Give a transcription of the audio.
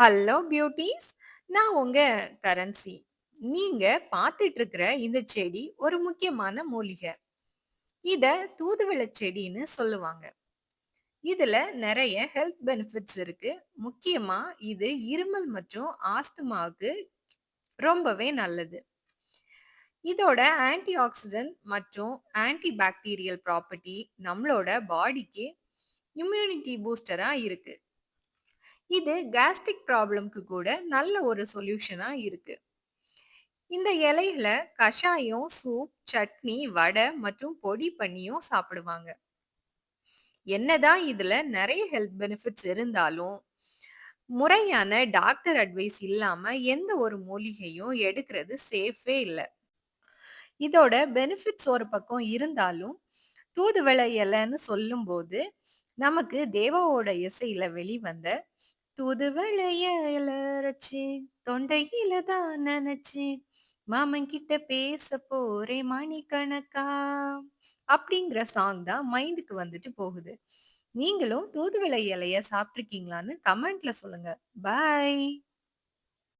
Hello beauties நான் உங்க currency. நீங்க பார்த்துட்டு இருக்கிற இந்த செடி ஒரு முக்கியமான மூலிகை. இத தூதுவளை செடின்னு சொல்லுவாங்க. இதுல நிறைய ஹெல்த் பெனிஃபிட்ஸ் இருக்கு. முக்கியமா இது இருமல் மற்றும் ஆஸ்துமாவுக்கு ரொம்பவே நல்லது. இதோட ஆன்டி ஆக்சிடென்ட் மற்றும் ஆன்டி பாக்டீரியல் ப்ராப்பர்ட்டி நம்மளோட பாடிக்கு இம்யூனிட்டி பூஸ்டரா இருக்கு. இது கேஸ்ட்ரிக் ப்ராப்ளம்க்கு கூட நல்ல ஒரு சொல்யூஷனா இருக்கு. இந்த இலைகள கஷாயம், சூப், சட்னி, வடை மற்றும் பொடி பண்ணியும் சாப்பிடுவாங்க. என்னதான் இதுல நிறைய ஹெல்த் பெனிஃபிட்ஸ் இருந்தாலும், முறையான டாக்டர் அட்வைஸ் இல்லாம எந்த ஒரு மூலிகையும் எடுக்கிறது சேஃபே இல்லை இதோட பெனிஃபிட்ஸ் ஒரு பக்கம் இருந்தாலும், தூதுவளை இலைன்னு சொல்லும்போது, நமக்கு தேவாவோட இசையில வெளிவந்த தூதுவளை இல தொண்டையில தான் நனைச்சேன். மாமன் கிட்ட பேச போறேன் மணிக்கணக்கா. அப்படிங்கிற சாங் தான் மைண்டுக்கு வந்துட்டு போகுது. நீங்களும் தூதுவளை இலைய சாப்பிட்ருக்கீங்களான்னு கமெண்ட்ல சொல்லுங்க. பாய்.